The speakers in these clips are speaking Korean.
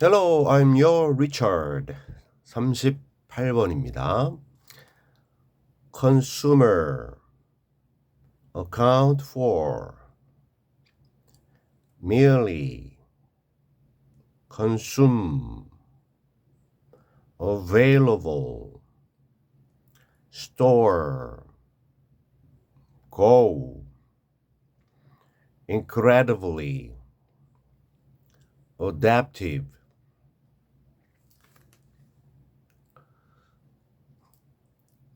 Hello, I'm your Richard. 38번입니다. Consumer account for merely consume available store go incredibly adaptive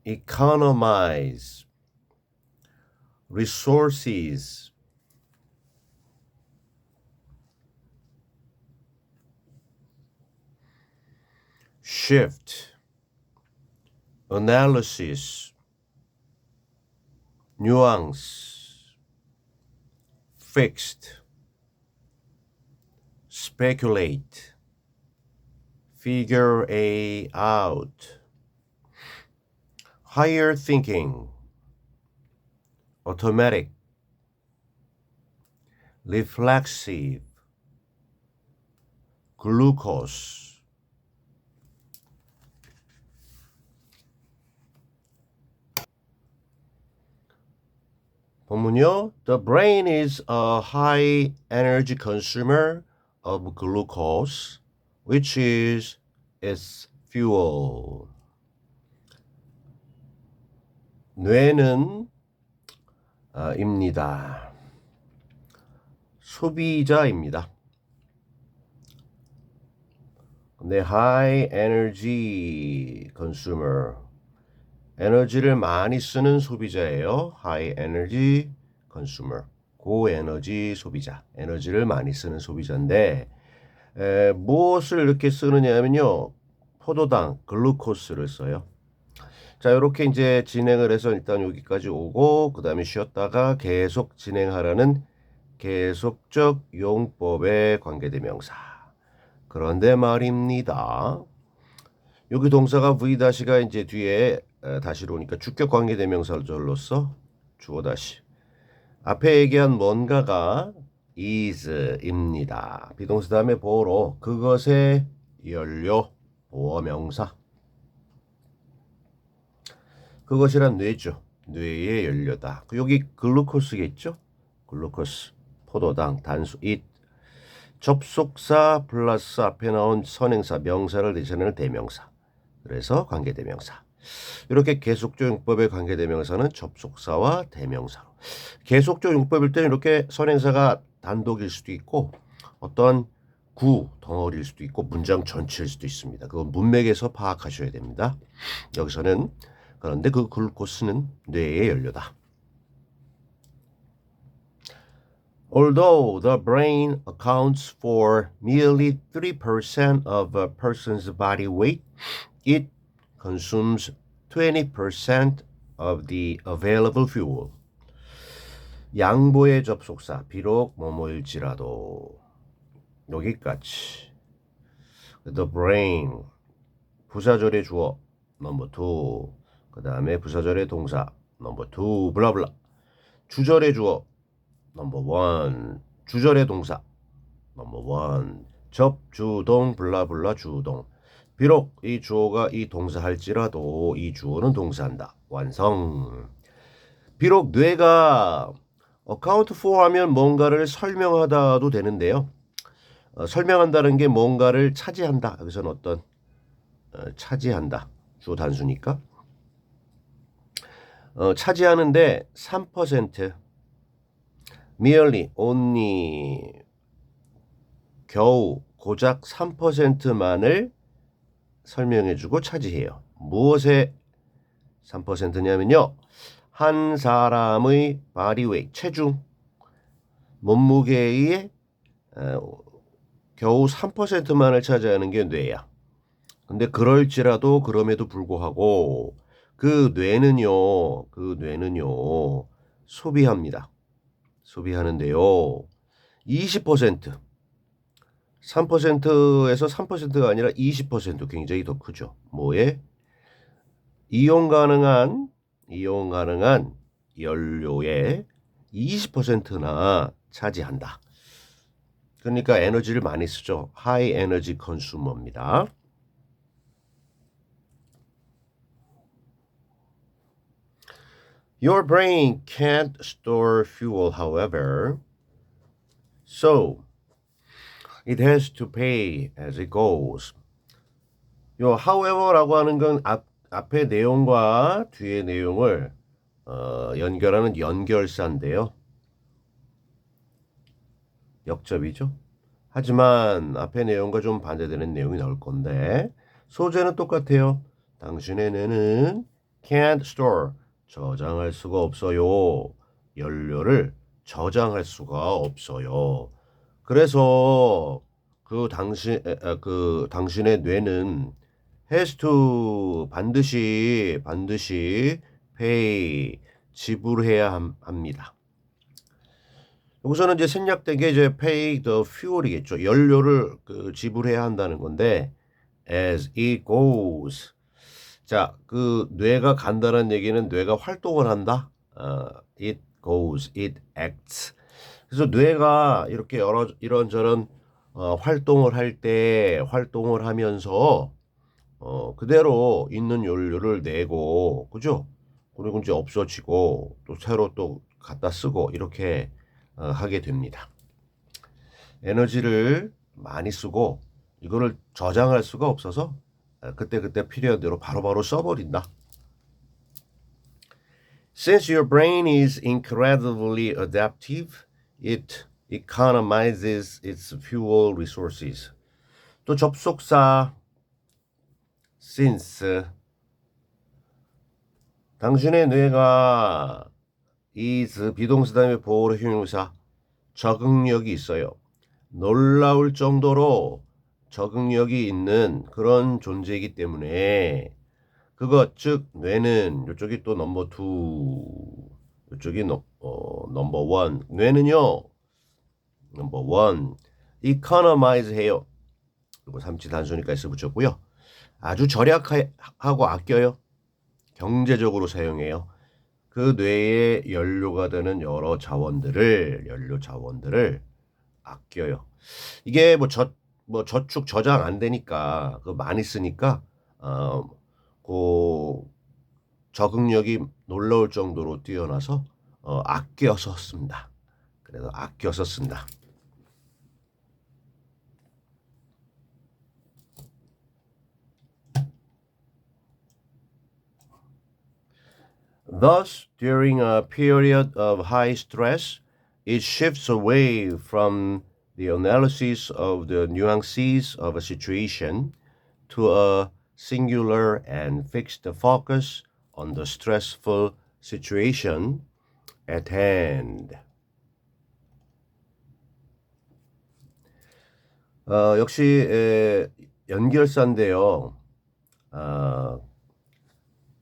economize resources shift analysis nuance fixed speculate figure a out higher thinking, automatic, reflexive, glucose. 본문요. The brain is a high energy consumer of glucose, which is its fuel. 뇌는 아, 입니다. 소비자입니다. 네, high energy consumer. 에너지를 많이 쓰는 소비자예요. high energy consumer. 고에너지 소비자. 에너지를 많이 쓰는 소비자인데 에, 무엇을 이렇게 쓰느냐면요. 포도당, 글루코스를 써요. 자, 이렇게 이제 진행을 해서 일단 여기까지 오고 그 다음에 쉬었다가 계속 진행하라는 계속적 용법의 관계대명사. 그런데 말입니다. 여기 동사가 V-가 이제 뒤에 다시로 오니까 주격 관계대명사로서 주어 다시. 앞에 얘기한 뭔가가 is입니다. 비동사 다음에 보어로 그것의 연료 보어명사. 그것이란 뇌죠. 뇌의 연료다. 여기 글루코스겠죠? 글루코스, 포도당, 단수, 잇. 접속사 플러스 앞에 나온 선행사, 명사를 대신하는 대명사. 그래서 관계대명사. 이렇게 계속조 용법의 관계대명사는 접속사와 대명사로. 계속조 용법일 때는 이렇게 선행사가 단독일 수도 있고 어떤 구 덩어리일 수도 있고 문장 전체일 수도 있습니다. 그건 문맥에서 파악하셔야 됩니다. 여기서는 그런데 그 글루코스는 뇌의 연료다. Although the brain accounts for merely 3% of a person's body weight, it consumes 20% of the available fuel. 양보의 접속사, 비록 뭐뭐일지라도 여기까지. The brain, 부사절의 주어, 넘버 2. 그 다음에 부사절의 동사 넘버 2 블라블라. 주절의 주어 넘버 1 주절의 동사 넘버 1 접주동 블라블라 주동. 비록 이 주어가 이 동사 할지라도 이 주어는 동사한다. 완성. 비록 뇌가 어카운트 4 하면 뭔가를 설명하다도 되는데요. 어, 설명한다는 게 뭔가를 차지한다. 여기서는 어떤 어, 차지한다. 주어 단수니까 어, 차지하는데 3% merely, only 겨우 고작 3%만을 설명해주고 차지해요. 무엇에 3%냐면요. 한 사람의 바디웨이 체중 몸무게의 어, 겨우 3%만을 차지하는 게 뇌야. 근데 그럴지라도 그럼에도 불구하고 그 뇌는요, 그 뇌는요, 소비합니다. 소비하는데요. 20% 3%에서 3%가 아니라 20% 굉장히 더 크죠. 뭐에? 이용 가능한 이용 가능한 연료의 20%나 차지한다. 그러니까 에너지를 많이 쓰죠. high energy consumer입니다. Your brain can't store fuel, however, so it has to pay as it goes. 요 however라고 하는 건 앞, 앞의 내용과 뒤의 내용을 어, 연결하는 연결사인데요. 역접이죠. 하지만 앞의 내용과 좀 반대되는 내용이 나올 건데 소재는 똑같아요. 당신의 뇌는 can't store 저장할 수가 없어요. 연료를 저장할 수가 없어요. 그래서 그 당신 그 당신의 뇌는 has to 반드시 반드시 pay 지불해야 함- 합니다. 여기서는 이제 생략되게 이제 pay the fuel이겠죠. 연료를 그 지불해야 한다는 건데 as it goes. 자, 그 뇌가 간다는 얘기는 뇌가 활동을 한다. 어, it goes, it acts. 그래서 뇌가 이렇게 여러 이런저런 어, 활동을 할 때 활동을 하면서 어, 그대로 있는 연료를 내고 그죠? 그리고 이제 없어지고 또 새로 또 갖다 쓰고 이렇게 어, 하게 됩니다. 에너지를 많이 쓰고 이거를 저장할 수가 없어서 어, 그때 그때 필요한 대로 바로바로 써버린다. Since your brain is incredibly adaptive, it economizes its fuel resources. 또 접속사 since 당신의 뇌가 is 비동사 다음에 보호의 형용사 적응력이 있어요. 놀라울 정도로 적응력이 있는 그런 존재이기 때문에 그것 즉 뇌는 이쪽이 또 넘버 투 이쪽이 넘, 어, 넘버 원 뇌는요 넘버 원 economize 해요. 그리고 삼치 단순니까 S 붙였고요. 아주 절약하고 아껴요. 경제적으로 사용해요. 그 뇌에 연료가 되는 여러 자원들을 연료 자원들을 아껴요. 이게 뭐저 뭐 저축 저장 안 되니까 그 많이 쓰니까 어그 적응력이 놀라울 정도로 뛰어나서 어 아껴서 씁니다. 그래서 아껴서 쓴다. Thus, during a period of high stress, it shifts away from the analysis of the nuances of a situation to a singular and fixed focus on the stressful situation at hand. 어, 역시 에, 연결사인데요. 아,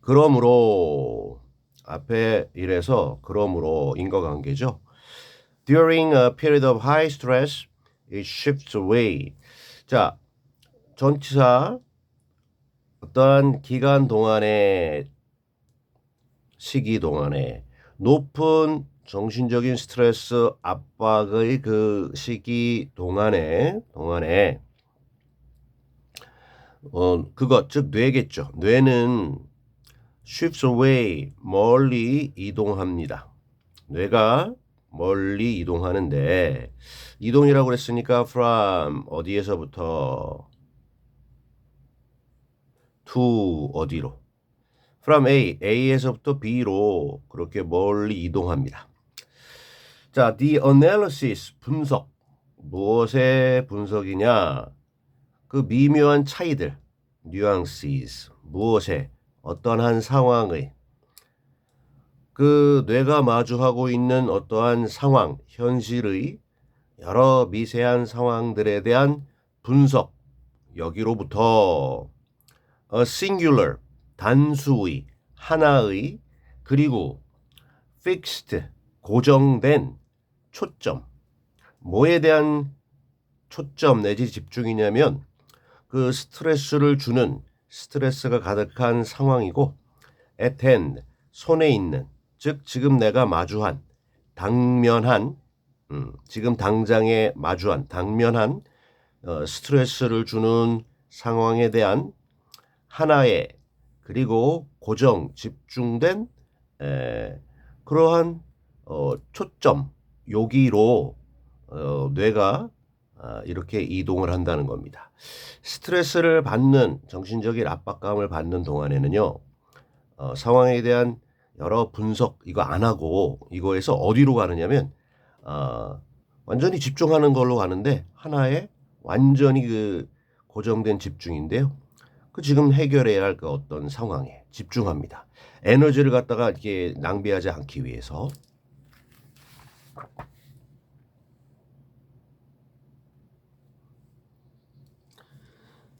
그러므로 앞에 이래서 그러므로 인과관계죠. During a period of high stress, it shifts away. 자, 전치사 어떠한 기간 동안에 시기 동안에 높은 정신적인 스트레스 압박의 그 시기 동안에 동안에 어 그것 즉 뇌겠죠. 뇌는 shifts away 멀리 이동합니다. 뇌가 멀리 이동하는데 이동이라고 그랬으니까 from 어디에서부터 to 어디로 from A, A에서부터 B로 그렇게 멀리 이동합니다. 자, the analysis 분석 무엇의 분석이냐? 그 미묘한 차이들 nuances 무엇의 어떤 한 상황의 그 뇌가 마주하고 있는 어떠한 상황, 현실의 여러 미세한 상황들에 대한 분석 여기로부터 singular 단수의 하나의 그리고 fixed 고정된 초점. 뭐에 대한 초점 내지 집중이냐면 그 스트레스를 주는 스트레스가 가득한 상황이고 at hand 손에 있는 즉 지금 내가 마주한 당면한 음, 지금 당장에 마주한 당면한 어, 스트레스를 주는 상황에 대한 하나의 그리고 고정 집중된 에, 그러한 어, 초점 요기로 어, 뇌가 아, 이렇게 이동을 한다는 겁니다. 스트레스를 받는 정신적인 압박감을 받는 동안에는요 어, 상황에 대한 여러 분석 이거 안 하고 이거에서 어디로 가느냐면 어, 완전히 집중하는 걸로 가는데 하나의 완전히 그 고정된 집중인데요. 그 지금 해결해야 할 그 어떤 상황에 집중합니다. 에너지를 갖다가 이렇게 낭비하지 않기 위해서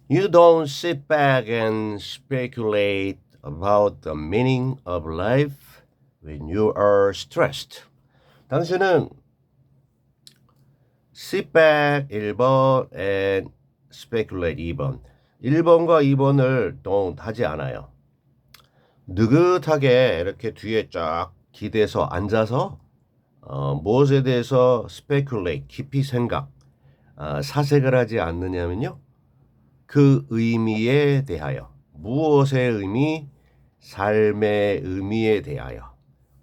You don't sit back and speculate about the meaning of life when you are stressed. 당신은 sit back 1번 and speculate 2번. 1번과 2번을 don't 하지 않아요. 느긋하게 이렇게 뒤에 쫙 기대서 앉아서 어, 무엇에 대해서 speculate 깊이 생각 아, 사색을 하지 않느냐면요. 그 의미에 대하여 무엇의 의미 삶의 의미에 대하여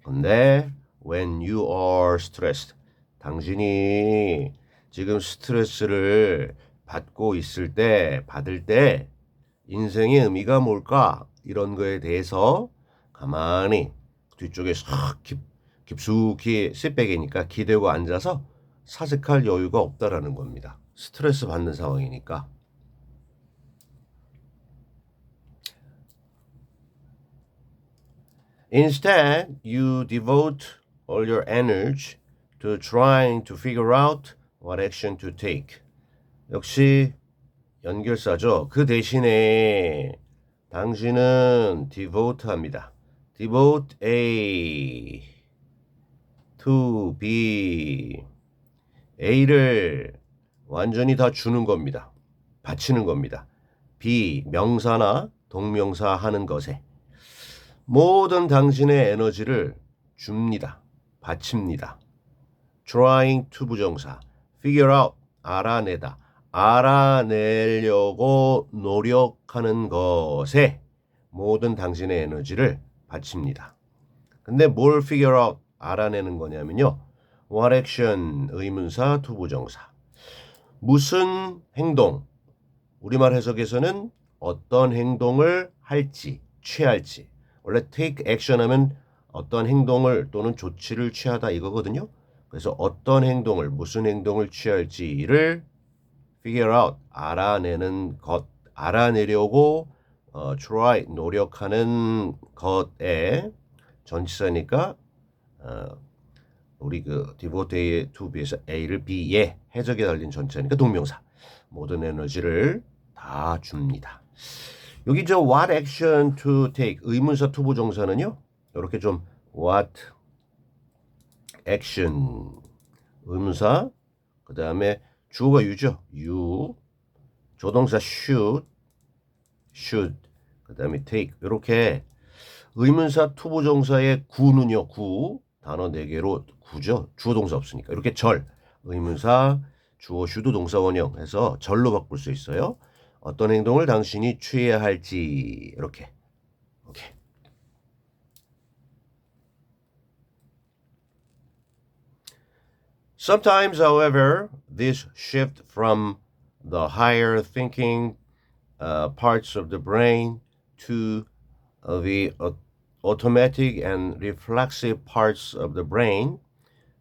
근데 when you are stressed 당신이 지금 스트레스를 받고 있을 때 받을 때 인생의 의미가 뭘까 이런 거에 대해서 가만히 뒤쪽에 싹 깊, 깊숙이 씨백이니까 기대고 앉아서 사색할 여유가 없다라는 겁니다. 스트레스 받는 상황이니까. Instead, you devote all your energy to trying to figure out what action to take. 역시 연결사죠. 그 대신에 당신은 devote 합니다. devote A to B A를 완전히 다 주는 겁니다. 바치는 겁니다. B 명사나 동명사 하는 것에 모든 당신의 에너지를 줍니다. 바칩니다. trying to 부정사 figure out 알아내다 알아내려고 노력하는 것에 모든 당신의 에너지를 바칩니다. 근데 뭘 figure out 알아내는 거냐면요. what action 의문사 투부정사 무슨 행동 우리말 해석에서는 어떤 행동을 할지 취할지 원래 take action 하면 어떤 행동을 또는 조치를 취하다 이거거든요. 그래서 어떤 행동을 무슨 행동을 취할지를 figure out 알아내는 것 알아내려고 어, try 노력하는 것에 전치사니까 어, 우리 그 devote의 to be에서 A를 B에 해적에 달린 전치사니까 동명사 모든 에너지를 다 줍니다. 여기 저 what action to take 의문사 투부 정사는요. 이렇게 좀 what action 의문사 그 다음에 주어가 유죠. you 조동사 should should 그 다음에 take 이렇게 의문사 투부 정사의 구는요. 구 단어 네 개로 구죠. 주어 동사 없으니까 이렇게 절 의문사 주어 슈드 동사 원형 해서 절로 바꿀 수 있어요. 어떤 행동을 당신이 취해야 할지 이렇게 오케이. Sometimes, however, this shift from the higher thinking uh, parts of the brain to uh, the uh, automatic and reflexive parts of the brain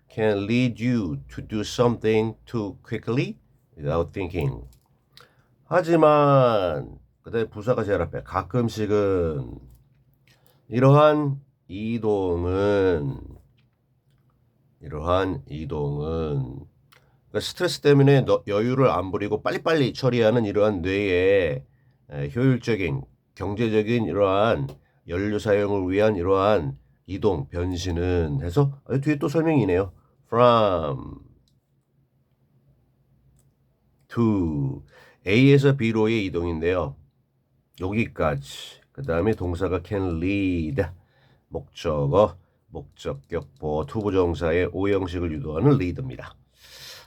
can lead you to do something too quickly without thinking. 하지만 그때 부사가 제일 앞에 가끔씩은 이러한 이동은 이러한 이동은 그러니까 스트레스 때문에 너, 여유를 안 부리고 빨리빨리 처리하는 이러한 뇌의 에, 효율적인 경제적인 이러한 연료 사용을 위한 이러한 이동 변신은 해서 아, 뒤에 또 설명이네요. from to A에서 B로의 이동인데요. 여기까지. 그 다음에 동사가 can lead. 목적어. 목적격 보어 투부정사의 오형식을 유도하는 lead입니다.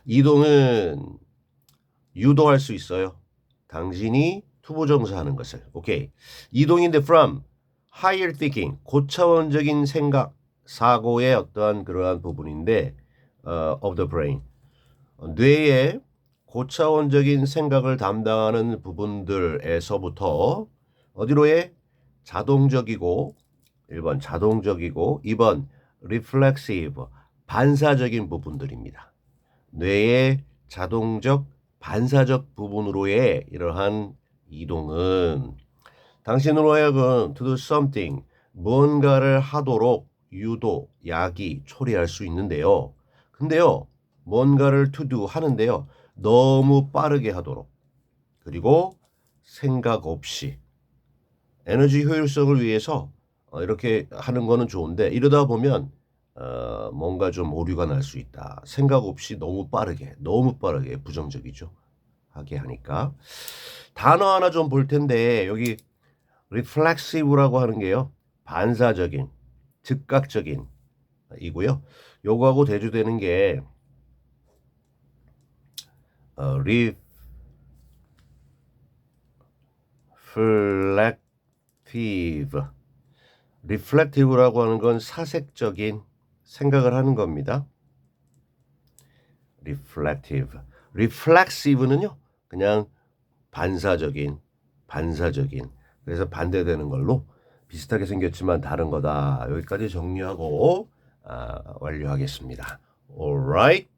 이동은 유도할 수 있어요. 당신이 투부정사 하는 것을. 오케이. 이동인데 from higher thinking 고차원적인 생각 사고의 어떠한 그러한 부분인데 어, of the brain 뇌의 고차원적인 생각을 담당하는 부분들에서부터 어디로의 자동적이고 1번 자동적이고 2번 reflexive 반사적인 부분들입니다. 뇌의 자동적 반사적 부분으로의 이러한 이동은 당신으로 하여금 to do something 뭔가를 하도록 유도, 야기, 초래할 수 있는데요. 근데요. 뭔가를 to do 하는데요. 너무 빠르게 하도록 그리고 생각 없이 에너지 효율성을 위해서 어, 이렇게 하는 거는 좋은데 이러다 보면 어, 뭔가 좀 오류가 날 수 있다. 생각 없이 너무 빠르게, 너무 빠르게 부정적이죠. 하게 하니까 단어 하나 좀 볼 텐데 여기 reflexive라고 하는 게요. 반사적인, 즉각적인 이고요. 요거하고 대조되는 게 어, reflective. reflective라고 하는 건 사색적인 생각을 하는 겁니다. reflective. reflexive는요. 그냥 반사적인, 반사적인. 그래서 반대되는 걸로 비슷하게 생겼지만 다른 거다. 여기까지 정리하고 아, 완료하겠습니다. Alright.